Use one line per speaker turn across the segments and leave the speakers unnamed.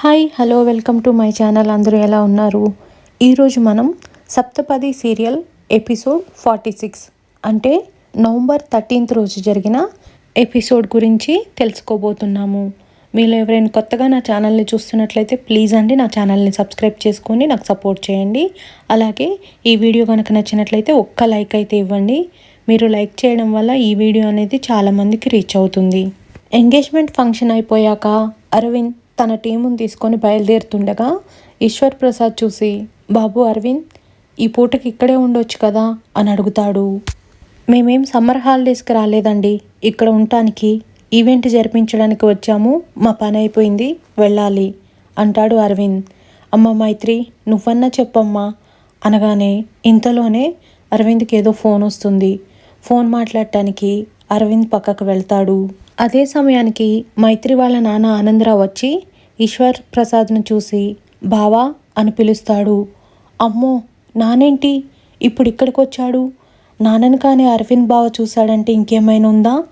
Hi hello welcome to my channel. అందరూ ఎలా ఉన్నారు? ఈరోజు మనం Saptapadi serial episode forty six అంటే నవంబర్ థర్టీన్త్ రోజు జరిగిన ఎపిసోడ్ గురించి తెలుసుకోబోతున్నాము. మీరు ఎవరైనా కొత్తగా నా ఛానల్ని చూస్తున్నట్లయితే ప్లీజ్ అండి నా ఛానల్ని సబ్స్క్రైబ్ చేసుకొని నాకు సపోర్ట్ చేయండి. అలాగే ఈ వీడియో కనుక నచ్చినట్లయితే ఒక్క లైక్ అయితే ఇవ్వండి. మీరు లైక్ చేయడం వల్ల ఈ వీడియో అనేది చాలామందికి రీచ్ అవుతుంది. ఎంగేజ్మెంట్ ఫంక్షన్ అయిపోయాక అరవింద్ తన టీమును తీసుకొని బయలుదేరుతుండగా ఈశ్వర్ ప్రసాద్ చూసి బాబు అరవింద్ ఈ పూటకి ఇక్కడే ఉండొచ్చు కదా? అని అడుగుతాడు. మేమేం సమ్మర్ హాలిడేస్కి రాలేదండి. ఇక్కడ ఉండటానికి ఈవెంట్ జరిపించడానికి వచ్చాము. మా పని అయిపోయింది. వెళ్ళాలి అంటాడు అరవింద్. అమ్మ మైత్రి నువ్వన్నా చెప్పమ్మా అనగానే ఇంతలోనే అరవింద్కి ఏదో ఫోన్ వస్తుంది. ఫోన్ మాట్లాడటానికి అరవింద్ పక్కకు వెళ్తాడు. అదే సమయానికి మైత్రి వాళ్ళ నాన్న ఆనందరావు వచ్చి ఈశ్వర్ ప్రసాద్ను చూసి బావా అని పిలుస్తాడు. అమ్మో నానేంటి? ఇప్పుడు ఇక్కడికి వచ్చాడు నాన్నని కానీ అరవింద్ బావ చూశాడంటే ఇంకేమైనా ఉందా?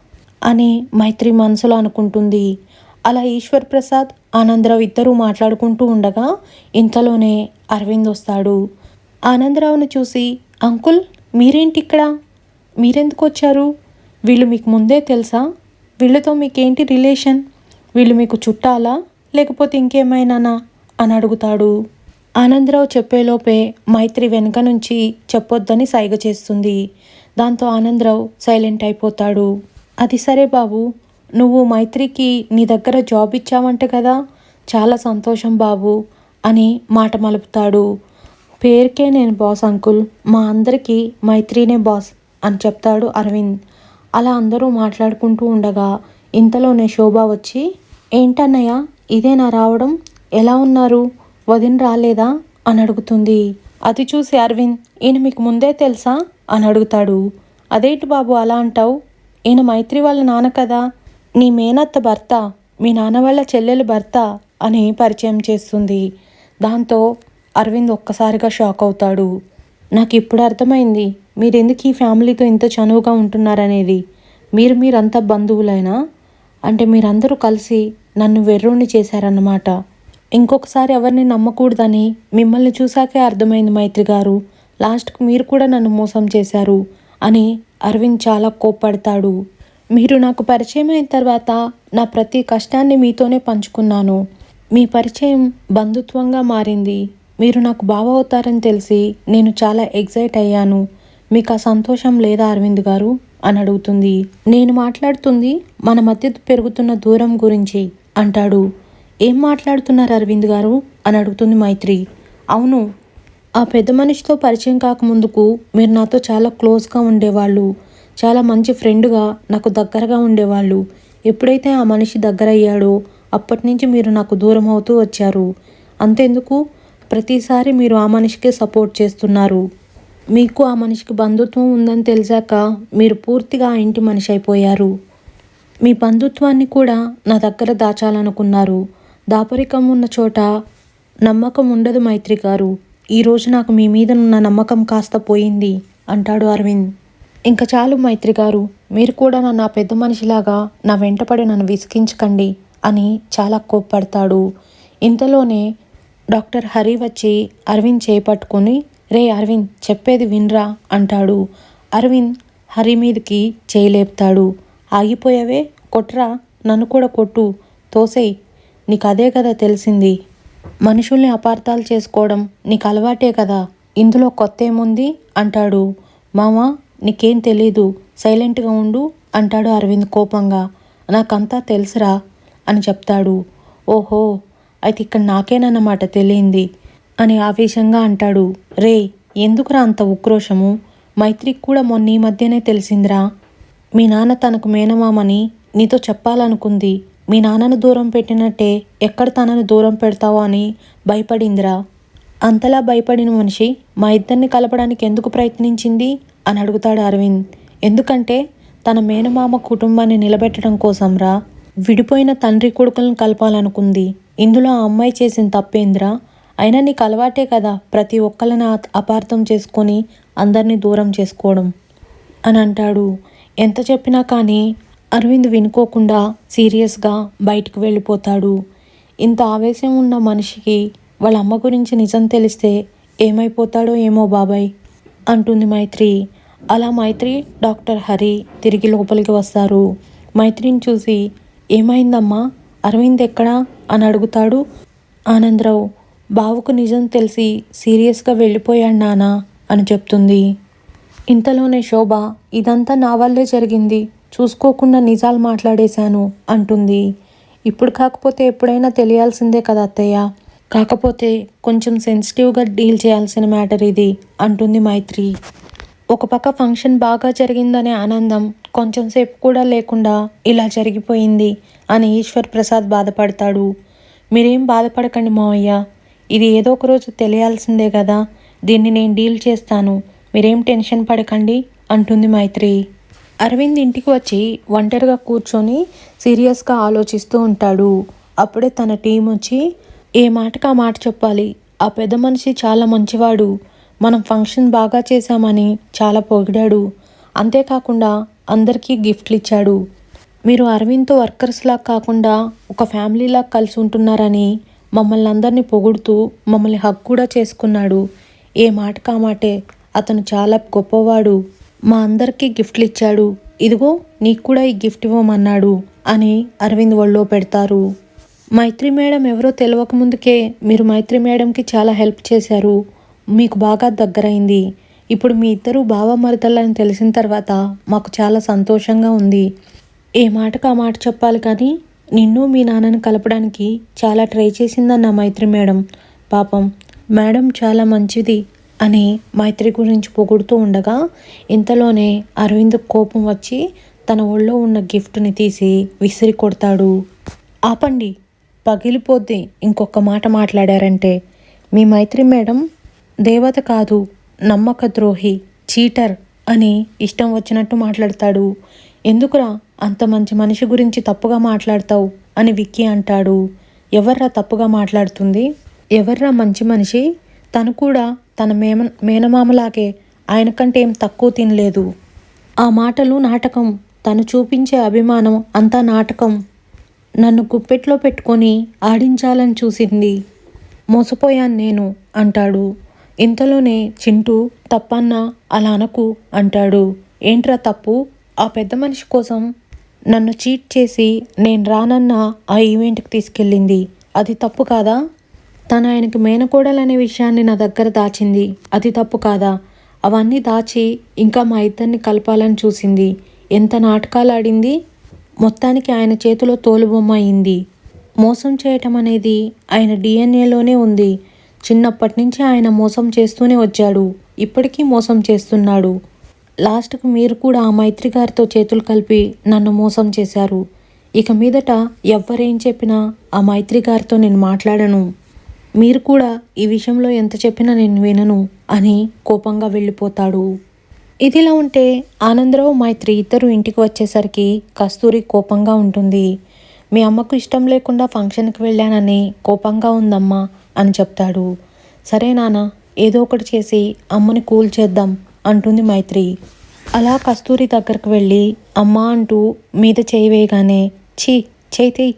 అని మైత్రి మనసులో అనుకుంటుంది. అలా ఈశ్వర్ ప్రసాద్ ఆనందరావు ఇద్దరూ మాట్లాడుకుంటూ ఉండగా ఇంతలోనే అరవింద్ వస్తాడు. ఆనందరావును చూసి అంకుల్ మీరేంటి ఇక్కడ? మీరెందుకు వచ్చారు? వీళ్ళు మీకు ముందే తెలుసా? వీళ్ళతో మీకేంటి రిలేషన్? వీళ్ళు మీకు చుట్టాలా? లేకపోతే ఇంకేమైనానా? అని అడుగుతాడు. ఆనందరావు చెప్పేలోపే మైత్రి వెనుక నుంచి చెప్పొద్దని సైగ చేస్తుంది. దాంతో ఆనందరావు సైలెంట్ అయిపోతాడు. అది సరే బాబు నువ్వు మైత్రికి నీ దగ్గర జాబ్ ఇచ్చావంట కదా? చాలా సంతోషం బాబు అని మాట మలుపుతాడు. పేరుకే నేను బాస్ అంకుల్ మా అందరికీ మైత్రినే బాస్ అని చెప్తాడు అరవింద్. అలా అందరూ మాట్లాడుకుంటూ ఉండగా ఇంతలోనే శోభ వచ్చి ఏంటన్నయ్య ఇదేనా రావడం? ఎలా ఉన్నారు? వదిన రాలేదా? అని అడుగుతుంది. అది చూసి అరవింద్ ఈయన మీకు ముందే తెలుసా? అని అడుగుతాడు. అదేంటి బాబు అలా అంటావు? ఈయన మైత్రి వాళ్ళ నాన్న కదా. నీ మేనత్త భర్త మీ నాన్న వాళ్ళ చెల్లెలు భర్త అని పరిచయం చేస్తుంది. దాంతో అరవింద్ ఒక్కసారిగా షాక్ అవుతాడు. నాకు ఇప్పుడు అర్థమైంది. మీరెందుకు ఈ ఫ్యామిలీతో ఇంత చనువుగా ఉంటున్నారనేది? మీరు మీరంతా బంధువులైనా అంటే మీరందరూ కలిసి నన్ను వెర్రోణ్ణి చేశారన్నమాట. ఇంకొకసారి ఎవరిని నమ్మకూడదని మిమ్మల్ని చూశాకే అర్థమైంది మైత్రి గారు. లాస్ట్కు మీరు కూడా నన్ను మోసం చేశారు అని అరవింద్ చాలా కోప్పడతాడు. మీరు నాకు పరిచయం అయిన తర్వాత నా ప్రతి కష్టాన్ని మీతోనే పంచుకున్నాను. మీ పరిచయం బంధుత్వంగా మారింది. మీరు నాకు బావ అవుతారని తెలిసి నేను చాలా ఎగ్జైట్ అయ్యాను. మీకు ఆ సంతోషం లేదా అరవింద్ గారు? అని అడుగుతుంది. నేను మాట్లాడుతుంది మన మధ్య పెరుగుతున్న దూరం గురించి అంటాడు. ఏం మాట్లాడుతున్నారు అరవింద్ గారు? అని అడుగుతుంది మైత్రి. అవును ఆ పెద్ద మనిషితో పరిచయం కాకముందుకు మీరు నాతో చాలా క్లోజ్గా ఉండేవాళ్ళు చాలా మంచి ఫ్రెండ్గా నాకు దగ్గరగా ఉండేవాళ్ళు. ఎప్పుడైతే ఆ మనిషి దగ్గర అయ్యాడో అప్పటి నుంచి మీరు నాకు దూరం అవుతూ వచ్చారు. అంతెందుకు? ప్రతిసారి మీరు ఆ మనిషికే సపోర్ట్ చేస్తున్నారు. మీకు ఆ మనిషికి బంధుత్వం ఉందని తెలిసాక మీరు పూర్తిగా ఆ ఇంటి మనిషి అయిపోయారు. మీ బంధుత్వాన్ని కూడా నా దగ్గర దాచాలనుకున్నారు. దాపరికం ఉన్న చోట నమ్మకం ఉండదు మైత్రి గారు. ఈరోజు నాకు మీ మీద ఉన్న నమ్మకం కాస్త పోయింది అంటాడు అరవింద్. ఇంకా చాలు మైత్రి గారు మీరు కూడా నన్ను ఆ పెద్ద మనిషిలాగా నా వెంటపడి నన్ను విసిగించకండి అని చాలా కోప్పడతాడు. ఇంతలోనే డాక్టర్ హరి వచ్చి అరవింద్ చేపట్టుకొని రే అరవింద్ చెప్పేది వినరా అంటాడు. అరవింద్ హరి మీదకి చేయలేపుతాడు. ఆగిపోయావే కొట్రా నన్ను కూడా కొట్టు. తోసేయ్ నీకు అదే కదా తెలిసింది. మనుషుల్ని అపార్థాలు చేసుకోవడం నీకు అలవాటే కదా. ఇందులో కొత్త ఏముంది అంటాడు. మామ నీకేం తెలీదు. సైలెంట్గా ఉండు అంటాడు అరవింద్ కోపంగా. నాకంతా తెలుసురా అని చెప్తాడు. ఓహో అయితే ఇక్కడ నాకేనన్నమాట తెలియంది. అని ఆవేశంగా అంటాడు. రే ఎందుకురా అంత ఉక్రోషము? మైత్రికి కూడా మొన్న ఈ మధ్యనే తెలిసిందిరా. మీ నాన్న తనకు మేనమామని నీతో చెప్పాలనుకుంది. మీ నాన్నను దూరం పెట్టినట్టే ఎక్కడ తనను దూరం పెడతావో అని భయపడిందిరా. అంతలా భయపడిన మనిషి మా ఇద్దరిని కలపడానికి ఎందుకు ప్రయత్నించింది? అని అడుగుతాడు అరవింద్. ఎందుకంటే తన మేనమామ కుటుంబాన్ని నిలబెట్టడం కోసంరా. విడిపోయిన తండ్రి కొడుకులను కలపాలనుకుంది. ఇందులో ఆ అమ్మాయి చేసిన తప్పేంద్రా? అయినా నీకు అలవాటే కదా ప్రతి ఒక్కళ్ళని అపార్థం చేసుకొని అందరినీ దూరం చేసుకోవడం. అని అంటాడు. ఎంత చెప్పినా కానీ అరవింద్ వినుకోకుండా సీరియస్గా బయటికి వెళ్ళిపోతాడు. ఇంత ఆవేశం ఉన్న మనిషికి వాళ్ళ అమ్మ గురించి నిజం తెలిస్తే ఏమైపోతాడో ఏమో బాబాయ్ అంటుంది మైత్రి. అలా మైత్రి డాక్టర్ హరి తిరిగి లోపలికి వస్తారు. మైత్రిని చూసి ఏమైందమ్మా? అరవింద్ ఎక్కడా? అని అడుగుతాడు ఆనందరావు. బావుకు నిజం తెలిసి సీరియస్గా వెళ్ళిపోయాడు నానా అని చెప్తుంది. ఇంతలోనే శోభ ఇదంతా నా వల్లే జరిగింది. చూసుకోకుండా నిజాలు మాట్లాడేశాను అంటుంది. ఇప్పుడు కాకపోతే ఎప్పుడైనా తెలియాల్సిందే కదా అత్తయ్య? కాకపోతే కొంచెం సెన్సిటివ్గా డీల్ చేయాల్సిన మ్యాటర్ ఇది అంటుంది మైత్రి. ఒక పక్క ఫంక్షన్ బాగా జరిగిందనే ఆనందం కొంచెం సేపు కూడా లేకుండా ఇలా జరిగిపోయింది అని ఈశ్వర్ ప్రసాద్ బాధపడతాడు. మీరేం బాధపడకండి మావయ్య. ఇది ఏదో ఒక రోజు తెలియాల్సిందే కదా. దీన్ని నేను డీల్ చేస్తాను. మీరేం టెన్షన్ పడకండి అంటుంది మైత్రి. అరవింద్ ఇంటికి వచ్చి ఒంటరిగా కూర్చొని సీరియస్గా ఆలోచిస్తూ ఉంటాడు. అప్పుడే తన టీం వచ్చి ఏ మాటకు ఆ మాట చెప్పాలి? ఆ పెద్ద మనిషి చాలా మంచివాడు. మనం ఫంక్షన్ బాగా చేశామని చాలా పొగిడాడు. అంతేకాకుండా అందరికీ గిఫ్ట్లు ఇచ్చాడు. మీరు అరవింద్తో వర్కర్స్లా కాకుండా ఒక ఫ్యామిలీలా కలిసి ఉంటున్నారని మమ్మల్ని అందరినీ పొగుడుతూ మమ్మల్ని హక్ కూడా చేసుకున్నాడు. ఏ మాట కామాటే అతను చాలా గొప్పవాడు. మా అందరికీ గిఫ్ట్లు ఇచ్చాడు. ఇదిగో నీకు కూడా ఈ గిఫ్ట్ ఇవ్వమన్నాడు అని అరవింద్ ఒళ్ళో పెడతారు. మైత్రి మేడం ఎవరో తెలియక ముందుకే మీరు మైత్రి మేడంకి చాలా హెల్ప్ చేశారు. మీకు బాగా దగ్గరైంది. ఇప్పుడు మీ ఇద్దరు బావ మరదలని తెలిసిన తర్వాత మాకు చాలా సంతోషంగా ఉంది. ఏ మాటకు ఆ మాట చెప్పాలి కానీ నిన్ను మీ నాన్నను కలపడానికి చాలా ట్రై చేసిందన్న మైత్రి మేడం. పాపం మేడం చాలా మంచిది అని మైత్రి గురించి పొగుడుతూ ఉండగా ఇంతలోనే అరవింద్ కోపం వచ్చి తన ఒళ్ళో ఉన్న గిఫ్ట్ని తీసి విసిరి కొడతాడు. ఆపండి పగిలిపోద్ది ఇంకొక మాట మాట్లాడారంటే. మీ మైత్రి మేడం దేవత కాదు నమ్మక ద్రోహి చీటర్ అని ఇష్టం వచ్చినట్టు మాట్లాడతాడు. ఎందుకురా అంత మంచి మనిషి గురించి తప్పుగా మాట్లాడతావు అని విక్కీ అంటాడు. ఎవర్రా తప్పుగా మాట్లాడుతుంది? ఎవర్రా మంచి మనిషి? తను కూడా తన మేమ మేనమామలాగే ఆయన కంటే ఏం తక్కువ తినలేదు. ఆ మాటలు నాటకం తను చూపించే అభిమానం అంతా నాటకం. నన్ను గుప్పెట్లో పెట్టుకొని ఆడించాలని చూసింది. మోసపోయాను నేను అంటాడు. ఇంతలోనే చింటూ తప్పన్నా అలా అనకు అంటాడు. ఏంట్రా తప్పు? ఆ పెద్ద మనిషి కోసం నన్ను చీట్ చేసి నేను రానన్న ఆ ఈవెంట్కి తీసుకెళ్ళింది. అది తప్పు కాదా? తను ఆయనకి మేనకోడలనే విషయాన్ని నా దగ్గర దాచింది. అది తప్పు కాదా? అవన్నీ దాచి ఇంకా మా ఇద్దరిని కలపాలని చూసింది. ఎంత నాటకాలు ఆడింది? మొత్తానికి ఆయన చేతిలో తోలుబొమ్మ అయింది. మోసం చేయటం అనేది ఆయన డిఎన్ఏలోనే ఉంది. చిన్నప్పటి నుంచి ఆయన మోసం చేస్తూనే వచ్చాడు. ఇప్పటికీ మోసం చేస్తున్నాడు. లాస్ట్కు మీరు కూడా ఆ మైత్రి గారితో చేతులు కలిపి నన్ను మోసం చేశారు. ఇక మీదట ఎవ్వరేం చెప్పినా ఆ మైత్రి గారితో నేను మాట్లాడను. మీరు కూడా ఈ విషయంలో ఎంత చెప్పినా నేను వినను అని కోపంగా వెళ్ళిపోతాడు. ఇదిలా ఉంటే ఆనందరావు మైత్రి ఇద్దరు ఇంటికి వచ్చేసరికి కస్తూరి కోపంగా ఉంటుంది. మీ అమ్మకు ఇష్టం లేకుండా ఫంక్షన్కి వెళ్ళానని కోపంగా ఉందమ్మా అని చెప్తాడు. సరే నాన్న ఏదో ఒకటి చేసి అమ్మని కూల్ చేద్దాం. అంటుంది మైత్రి. అలా కస్తూరి దగ్గరకు వెళ్ళి అమ్మ అంటూ మీద చేయి వేయగానే ఛీ చేతి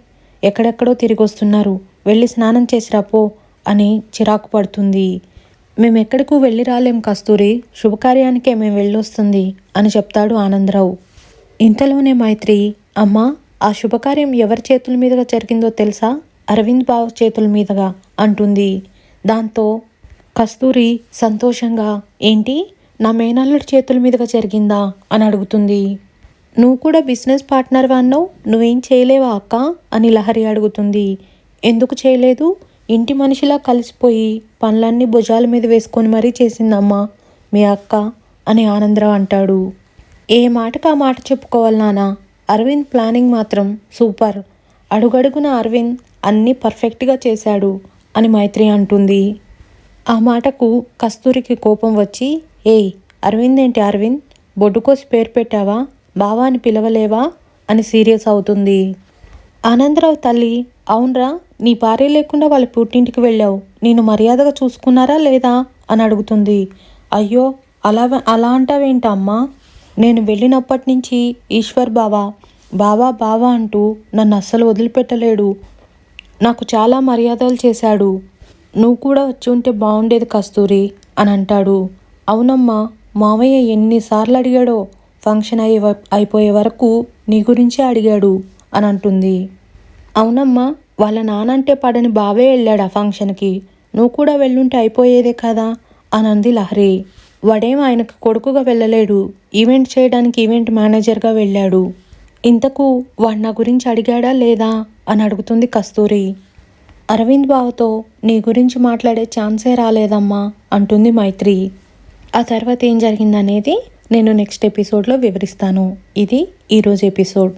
ఎక్కడెక్కడో తిరిగి వస్తున్నారు వెళ్ళి స్నానం చేసిరాపో అని చిరాకు పడుతుంది. మేము ఎక్కడికి వెళ్ళి రాలేం కస్తూరి శుభకార్యానికే మేము వెళ్ళొస్తుంది అని చెప్తాడు ఆనందరావు. ఇంతలోనే మైత్రి అమ్మా ఆ శుభకార్యం ఎవరి చేతుల మీదుగా జరిగిందో తెలుసా? అరవింద్ బావ చేతుల మీదుగా అంటుంది. దాంతో కస్తూరి సంతోషంగా ఏంటి? నా మేనల్లుడి చేతుల మీదుగా జరిగిందా? అని అడుగుతుంది. నువ్వు కూడా బిజినెస్ పార్ట్నర్ అన్నావు నువ్వేం చేయలేవా అక్క? అని లహరి అడుగుతుంది. ఎందుకు చేయలేదు? ఇంటి మనిషిలా కలిసిపోయి పనులన్నీ భుజాల మీద వేసుకొని మరీ చేసిందమ్మా మీ అక్క అని ఆనందరావు అంటాడు. ఏ మాటకు ఆ మాట చెప్పుకోవాలి నాన్న అరవింద్ ప్లానింగ్ మాత్రం సూపర్. అడుగడుగున అరవింద్ అన్నీ పర్ఫెక్ట్గా చేశాడు అని మైత్రి అంటుంది. ఆ మాటకు కస్తూరికి కోపం వచ్చి ఏయ్ అరవింద్ ఏంటి అరవింద్? బొడ్డుకోసి పేరు పెట్టావా? బావా అని పిలవలేవా? అని సీరియస్ అవుతుంది. ఆనందరావు తల్లి అవునరా నీ భార్య లేకుండా వాళ్ళ పుట్టింటికి వెళ్ళావు. నేను మర్యాదగా చూసుకున్నారా లేదా? అని అడుగుతుంది. అయ్యో అలా అలా అంటావేంటమ్మా నేను వెళ్ళినప్పటి నుంచి ఈశ్వర్ బావా బావా బావా అంటూ నన్ను అస్సలు వదిలిపెట్టలేడు. నాకు చాలా మర్యాదలు చేశాడు. నువ్వు కూడా వచ్చి ఉంటే బాగుండేది కస్తూరి అని అంటాడు. అవునమ్మా మావయ్య ఎన్నిసార్లు అడిగాడో ఫంక్షన్ అయ్యే అయిపోయే వరకు నీ గురించే అడిగాడు అని అంటుంది. అవునమ్మా వాళ్ళ నానంటే పడని బావే వెళ్ళాడు ఆ ఫంక్షన్కి. నువ్వు కూడా వెళ్ళుంటే అయిపోయేదే కదా అని అంది లహరి. వాడేం ఆయనకు కొడుకుగా వెళ్ళలేడు. ఈవెంట్ చేయడానికి ఈవెంట్ మేనేజర్గా వెళ్ళాడు. ఇంతకు వాడు నా గురించి అడిగాడా లేదా అని అడుగుతుంది కస్తూరి. అరవింద్ బావతో నీ గురించి మాట్లాడే ఛాన్సే రాలేదమ్మా అంటుంది మైత్రి. ఆ తర్వాత ఏం జరిగిందనేది నేను నెక్స్ట్ ఎపిసోడ్లో వివరిస్తాను. ఇది ఈరోజు ఎపిసోడ్.